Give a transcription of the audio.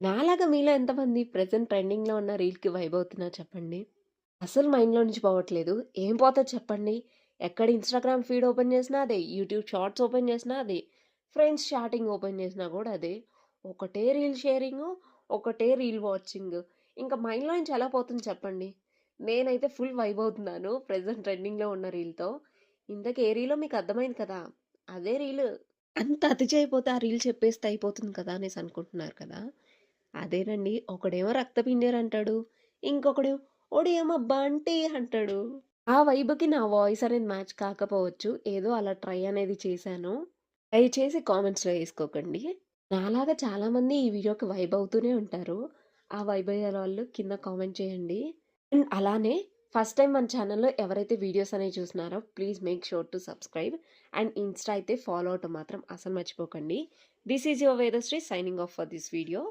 నాలాగా మీలో ఎంతమంది ప్రెజెంట్ ట్రెండింగ్‌లో ఉన్న రీల్‌కి వైబ్ అవుతున్నా చెప్పండి? అసలు మైండ్‌లో నుంచి పోవట్లేదు. ఏం పోతుంది చెప్పండి? ఎక్కడ ఇన్‌స్టాగ్రామ్ ఫీడ్ ఓపెన్ చేసినా అదే. యూట్యూబ్ షార్ట్స్ ఓపెన్ చేసినా అదే. ఫ్రెండ్స్ చాటింగ్ ఓపెన్ చేసినా కూడా అదే. ఒకటే రీల్ షేరింగ్ ఒకటే రీల్ వాచింగ్ ఇంకా మైండ్‌లో నుంచి ఎలా పోతుంది చెప్పండి? నేనైతే ఫుల్ వైబ్ అవుతున్నాను ప్రెజెంట్ ట్రెండింగ్‌లో ఉన్న రీల్‌తో. ఇంతకీ ఏ రీలో మీకు అర్థమైంది కదా! అదే రీల్ అంత అతిచైపోతే ఆ రీల్ చెప్పేస్తే అయిపోతుంది కదా! అనేసి అనుకుంటున్నారు కదా! అదేనండి. ఒకడేమో రక్తపింజరి అంటాడు. ఇంకొకడేమో ఓడియమ్మ బంటి అంటాడు. ఆ వైబుకి నా వాయిస్ అనేది మ్యాచ్ కాకపోవచ్చు. ఏదో అలా ట్రై అనేది చేశాను. దయచేసి కామెంట్స్‌లో వేసుకోకండి నాలాగా చాలామంది ఈ వీడియోకి వైబ్ అవుతూనే ఉంటారు. ఆ వైబ్ అయ్యేవాళ్ళు కింద కామెంట్ చేయండి. అండ్ అలానే ఫస్ట్ టైం మన ఛానల్లో ఎవరైతే వీడియోస్ అనేవి చూస్తున్నారో please make sure to subscribe. And Insta అయితే ఫాలో అవటం మాత్రం అసలు మర్చిపోకండి. This is your Vedasri signing off for this video.